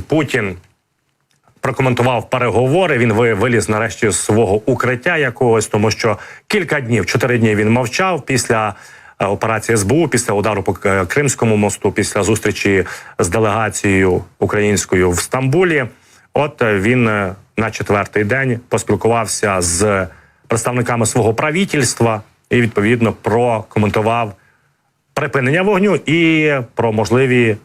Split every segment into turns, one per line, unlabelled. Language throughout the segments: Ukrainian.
Путін прокоментував переговори. Він ви- виліз нарешті з свого укриття якогось, тому що кілька днів, чотири дні він мовчав після. е, Операції СБУ після удару по е, Кримському мосту, після зустрічі з делегацією українською в Стамбулі. От е, він на четвертий день поспілкувався з представниками свого правительства і відповідно прокоментував припинення вогню і про можливі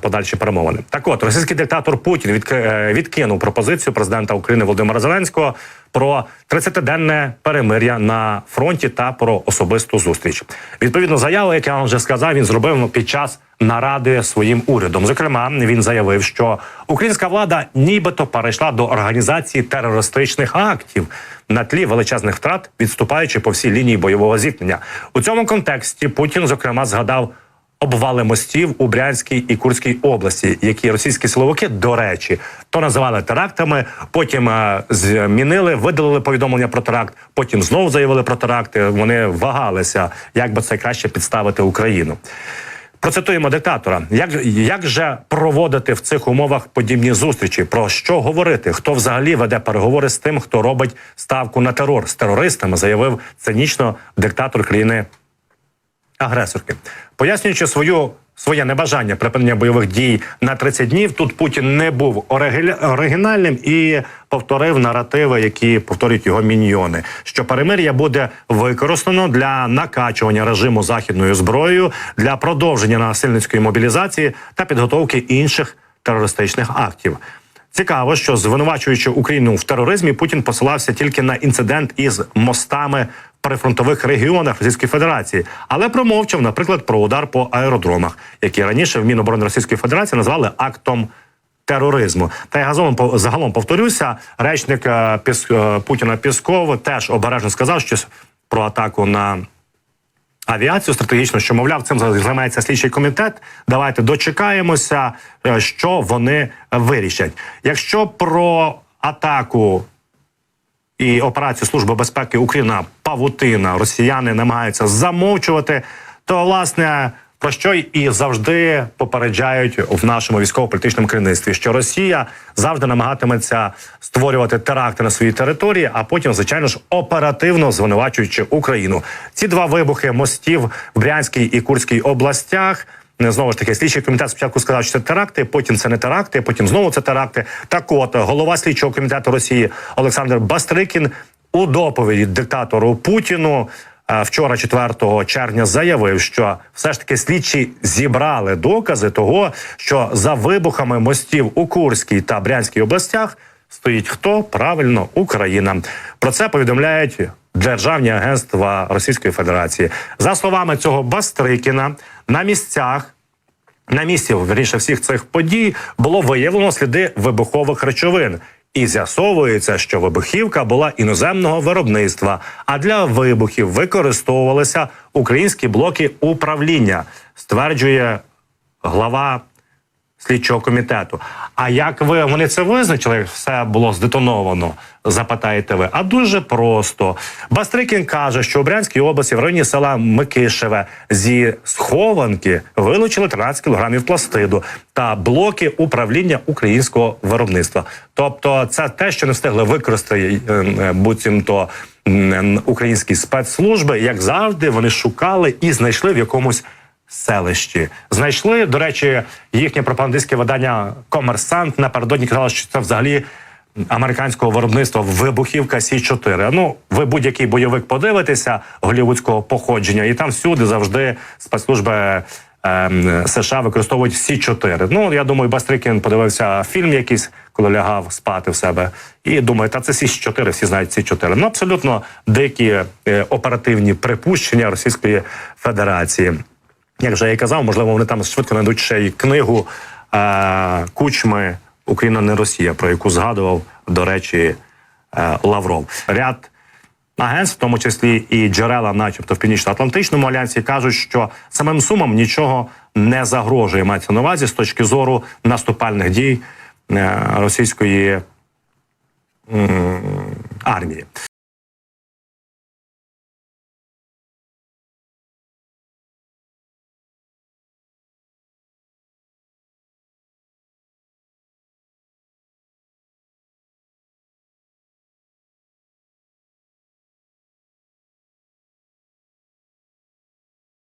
подальші перемовини. Так от російський диктатор Путін е, відкинув пропозицію президента України Володимира Зеленського про 30-денне перемир'я на фронті та про особисту зустріч. Відповідно, заяву, як я вам вже сказав, він зробив під час наради своїм урядом. Зокрема, він заявив, що українська влада нібито перейшла до організації терористичних актів на тлі величезних втрат, відступаючи по всій лінії бойового зіткнення. У цьому контексті Путін, зокрема, згадав обвали мостів у Брянській і Курській області, які російські силовики, до речі, то називали терактами. Потім е, змінили, видалили повідомлення про теракт. Потім знову заявили про теракти. Вони вагалися, як би це краще підставити Україну. Процитуємо диктатора. Як, як же проводити в цих умовах подібні зустрічі? Про що говорити? Хто взагалі веде переговори з тим, хто робить ставку на терор з терористами? Заявив цинічно диктатор країни агресорки, пояснюючи свою. Своє небажання припинення бойових дій на 30 днів. Тут Путін не був оригінальним і повторив наративи, які повторюють його міньйони. Що перемир'я буде використано для накачування режиму західною зброєю для продовження насильницької мобілізації та підготовки інших терористичних актів. Цікаво, що звинувачуючи Україну в тероризмі, Путін посилався тільки на інцидент із мостами прифронтових регіонах Російської Федерації, але промовчав, наприклад, про удар по аеродромах, які раніше в Міноборони Російської Федерації назвали актом. Тероризму та я газом загалом повторюся. Речник е, Піс, е, Путіна Пісков теж обережно сказав щось про атаку на авіацію стратегічно, що мовляв, цим займається слідчий комітет. Давайте дочекаємося, е, що вони вирішать. Якщо про атаку і операцію Служби безпеки Україна Павутина Росіяни намагаються замовчувати, то власне. Про що і завжди попереджають в нашому військово-політичному керівництві, що Росія завжди намагатиметься створювати теракти на своїй території, а потім, звичайно ж, оперативно звинувачуючи Україну. Ці два вибухи мостів в Брянській і Курській областях. Знову ж таки, слідчий комітет спочатку сказав, що це теракти, потім це не теракти, потім знову це теракти. Так, от голова слідчого комітету Росії Олександр Бастрикін у доповіді диктатору Путіну е, вчора, 4 червня, заявив, що все ж таки слідчі зібрали докази того, що за вибухами мостів у Курській та Брянській областях стоїть хто правильно Україна. Про це повідомляють державні агентства Російської Федерації. За словами цього Бастрикіна, на місцях на місці вірніше всіх цих подій було виявлено сліди вибухових речовин. І з'ясовується, що вибухівка була іноземного виробництва, а для вибухів використовувалися українські блоки управління, стверджує глава слідчого комітету. А як ви вони це визначили? Як все було здетоновано? Запитаєте ви? А дуже просто. Бастрикін каже, що у Брянській області в районі села Микишеве зі схованки вилучили 13 кілограмів пластиду та блоки управління українського виробництва. Тобто, це те, що не встигли використати е, е, буцімто українські спецслужби, як завжди, вони шукали і знайшли в якомусь селищі. Знайшли, до речі, їхнє пропагандистське видання Комерсант напередодні казало, що це взагалі американського виробництва вибухівка Сі 4 Ну, ви будь-який бойовик подивитеся голівудського походження, і там всюди завжди спецслужби. ем, США використовують Сі 4 Ну я думаю, Бастрикін подивився фільм якийсь, коли лягав спати в себе, і думає, та це Сі 4 всі знають Сі 4 Ну абсолютно дикі е, оперативні припущення Російської Федерації. Як вже я і казав, можливо, вони там швидко знайдуть ще й книгу е, Кучми Україна не Росія, про яку згадував, до речі, е, Лавров. Ряд агентств, в тому числі і джерела, начебто в північно-атлантичному альянсі, кажуть, що самим сумам нічого не загрожує. Мається на увазі з точки зору наступальних дій е, російської армії.